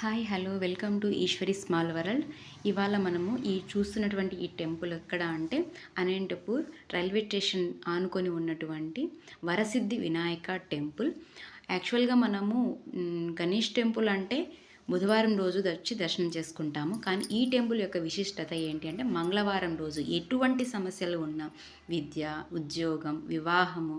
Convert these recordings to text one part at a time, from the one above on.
Hi hello welcome to Eshwari small world. ఇవాళ మనము ఈ చూస్తున్నటువంటి ఈ టెంపుల్ ఎక్కడ అంటే అనంతపూర్ రైల్వే స్టేషన్ ఆనుకొని ఉన్నటువంటి వరసిద్ధి వినాయక టెంపుల్. యాక్చువల్గా మనము గణేష్ టెంపుల్ అంటే బుధవారం రోజు వచ్చి దర్శనం చేసుకుంటాము. కానీ ఈ టెంపుల్ యొక్క విశిష్టత ఏంటి అంటే మంగళవారం రోజు ఎటువంటి సమస్యలు ఉన్నా విద్య ఉద్యోగం వివాహము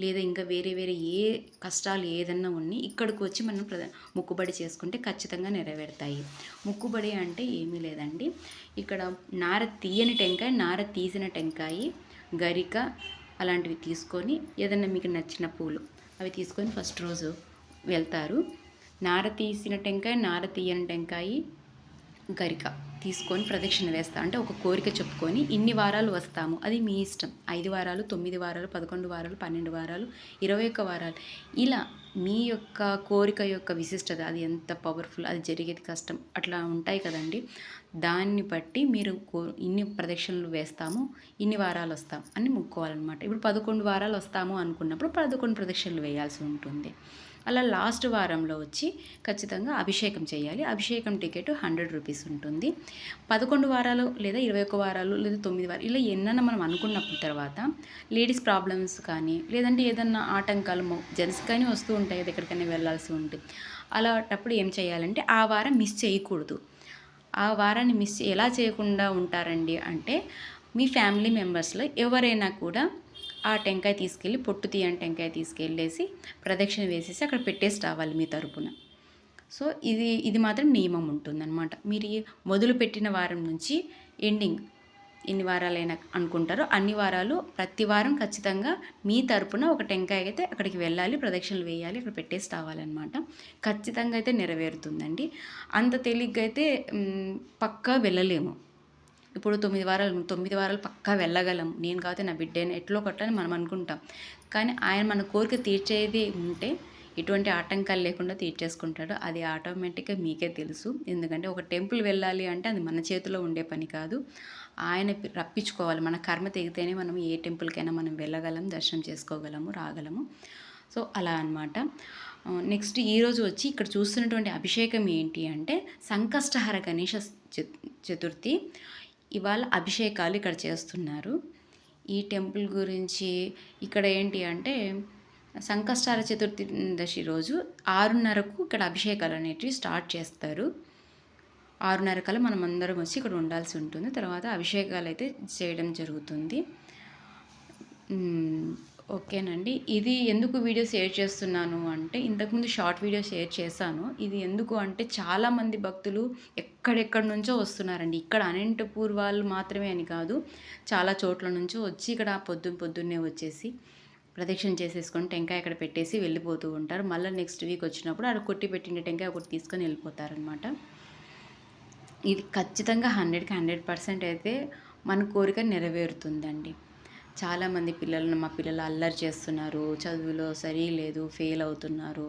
లేదా ఇంకా వేరే వేరే ఏ కష్టాలు ఏదన్నా ఉన్ని ఇక్కడికి వచ్చి మనం ప్ర మొక్కుబడి చేసుకుంటే ఖచ్చితంగా నెరవేరుతాయి. మొక్కుబడి అంటే ఏమీ లేదండి. ఇక్కడ నార తీయని టెంకాయ నార తీసిన టెంకాయ గరిక అలాంటివి తీసుకొని ఏదన్నా మీకు నచ్చిన పూలు అవి తీసుకొని ఫస్ట్ రోజు వెళ్తారు. నార తీసిన టెంకాయ నార తీయని టెంకాయ గరిక తీసుకొని ప్రదక్షిణ వేస్తా. అంటే ఒక కోరిక చెప్పుకొని ఇన్ని వారాలు వస్తాము. అది మీ ఇష్టం. ఐదు వారాలు తొమ్మిది వారాలు పదకొండు వారాలు పన్నెండు వారాలు ఇరవై ఒక్క వారాలు. ఇలా మీ యొక్క కోరిక యొక్క విశిష్టత అది ఎంత పవర్ఫుల్ అది జరిగేది కష్టం అట్లా ఉంటాయి కదండి. దాన్ని బట్టి మీరు కో ఇన్ని ప్రదక్షిణలు వేస్తాము ఇన్ని వారాలు వస్తాం అని ముక్కోవాలన్నమాట ఇప్పుడు పదకొండు వారాలు వస్తాము అనుకున్నప్పుడు పదకొండు ప్రదక్షిణలు వేయాల్సి ఉంటుంది. అలా లాస్ట్ వారంలో వచ్చి ఖచ్చితంగా అభిషేకం చేయాలి. అభిషేకం టికెట్ హండ్రెడ్ రూపీస్ ఉంటుంది. పదకొండు వారాలు లేదా ఇరవై ఒక్క వారాలు లేదా తొమ్మిది వారాలు ఇలా ఎన్నైనా మనం అనుకున్నప్పుడు తర్వాత లేడీస్ ప్రాబ్లమ్స్ కానీ లేదంటే ఏదన్నా ఆటంకాలు జెంట్స్ కానీ వస్తూ ఉంటాయి కదా ఎక్కడికైనా వెళ్ళాల్సి ఉంటుంది అలాంటప్పుడు ఏం చేయాలంటే ఆ వారం మిస్ చేయకూడదు. ఆ వారాన్ని మిస్ ఎలా చేయకుండా ఉంటారండి అంటే మీ ఫ్యామిలీ మెంబర్స్లో ఎవరైనా కూడా ఆ టెంకాయ తీసుకెళ్ళి పొట్టు తీయని టెంకాయ తీసుకెళ్ళేసి ప్రదక్షిణ వేసేసి అక్కడ పెట్టేసి రావాలి మీ తరపున. సో ఇది ఇది మాత్రం నియమం ఉంటుందన్నమాట. మీరు మొదలుపెట్టిన మొదలు పెట్టిన వారం నుంచి ఎండింగ్ ఎన్ని వారాలైనా అనుకుంటారో అన్ని వారాలు ప్రతి వారం ఖచ్చితంగా మీ తరపున ఒక టెంకాయ అయితే అక్కడికి వెళ్ళాలి ప్రదక్షిణలు వేయాలి అక్కడ పెట్టేసి రావాలన్నమాట. ఖచ్చితంగా అయితే నెరవేరుతుందండి. అంత తేలిగ్గా అయితే పక్కా వెళ్ళలేము. ఇప్పుడు తొమ్మిది వారాలు తొమ్మిది వారాలు పక్కా వెళ్ళగలం. నేను కాకపోతే నా బిడ్డని ఎట్లో కొట్టని మనం అనుకుంటాం. కానీ ఆయన మన కోరిక తీర్చేది ఉంటే ఎటువంటి ఆటంకాలు లేకుండా తీర్చేసుకుంటాడు. అది ఆటోమేటిక్గా మీకే తెలుసు. ఎందుకంటే ఒక టెంపుల్ వెళ్ళాలి అంటే అది మన చేతిలో ఉండే పని కాదు. ఆయన రప్పించుకోవాలి. మన కర్మ తెగితేనే మనం ఏ టెంపుల్కైనా మనం వెళ్ళగలం దర్శనం చేసుకోగలము రాగలము. సో అలా అనమాట నెక్స్ట్ ఈరోజు వచ్చి ఇక్కడ చూస్తున్నటువంటి అభిషేకం ఏంటి అంటే సంకష్టహర గణేష చ- చతుర్థి. ఇవాళ అభిషేకాలు ఇక్కడ చేస్తున్నారు. ఈ టెంపుల్ గురించి ఇక్కడ ఏంటి అంటే సంకష్టార చతుర్థి రోజు ఆరున్నరకు ఇక్కడ అభిషేకాలు అనేటివి స్టార్ట్ చేస్తారు. ఆరున్నర కల మనం అందరం వచ్చి ఇక్కడ ఉండాల్సి ఉంటుంది. తర్వాత అభిషేకాలు అయితే చేయడం జరుగుతుంది. ఓకేనండి. ఇది ఎందుకు వీడియో షేర్ చేస్తున్నాను అంటే ఇంతకుముందు షార్ట్ వీడియో షేర్ చేశాను. ఇది ఎందుకు అంటే చాలామంది భక్తులు ఎక్కడెక్కడి నుంచో వస్తున్నారండి. ఇక్కడ అనంతపూర్ వాళ్ళు మాత్రమే అని కాదు చాలా చోట్ల నుంచో వచ్చి ఇక్కడ పొద్దున్న పొద్దున్నే వచ్చేసి ప్రదక్షిణ చేసేసుకొని టెంకాయ ఇక్కడ పెట్టేసి వెళ్ళిపోతూ ఉంటారు. మళ్ళీ నెక్స్ట్ వీక్ వచ్చినప్పుడు అక్కడ కొట్టి పెట్టిన టెంకాయ ఒకటి తీసుకొని వెళ్ళిపోతారనమాట ఇది ఖచ్చితంగా హండ్రెడ్కి హండ్రెడ్ పర్సెంట్ అయితే మన కోరిక నెరవేరుతుందండి. చాలామంది పిల్లలను మా పిల్లలు అల్లరి చేస్తున్నారు చదువులో సరిలేదు ఫెయిల్ అవుతున్నారు.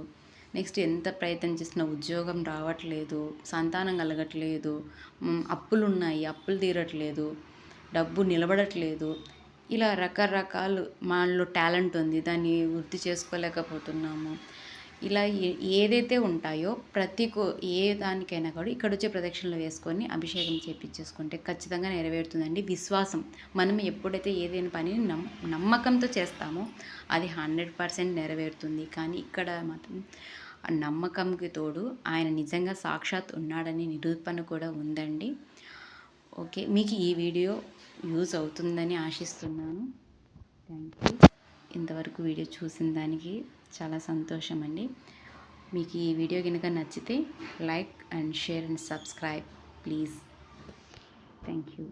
నెక్స్ట్ ఎంత ప్రయత్నం చేసినా ఉద్యోగం రావట్లేదు సంతానం కలగట్లేదు అప్పులు ఉన్నాయి అప్పులు తీరట్లేదు డబ్బు నిలబడట్లేదు. ఇలా రకరకాలు మనలో టాలెంట్ ఉంది దాన్ని వృద్ధి చేసుకోలేకపోతున్నాము. ఇలా ఏ- ఏదైతే ఉంటాయో ప్రతి ఏ దానికైనా కూడా ఇక్కడ వచ్చే ప్రదక్షిణలు వేసుకొని అభిషేకం చేపించేసుకుంటే ఖచ్చితంగా నెరవేరుతుందండి. విశ్వాసం. మనం ఎప్పుడైతే ఏదైనా పనిని నమ్ నమ్మకంతో చేస్తామో అది హండ్రెడ్ పర్సెంట్ నెరవేరుతుంది. కానీ ఇక్కడ మాత్రం నమ్మకంకి తోడు ఆయన నిజంగా సాక్షాత్ ఉన్నాడని నిరూపణ కూడా ఉందండి. ఓకే మీకు ఈ వీడియో యూజ్ అవుతుందని ఆశిస్తున్నాను. థ్యాంక్ యూ ఇంతవరకు వీడియో చూసిన దానికి చాలా సంతోషం అండి మీకు ఈ వీడియో కనుక నచ్చితే like and share and subscribe please. Thank you.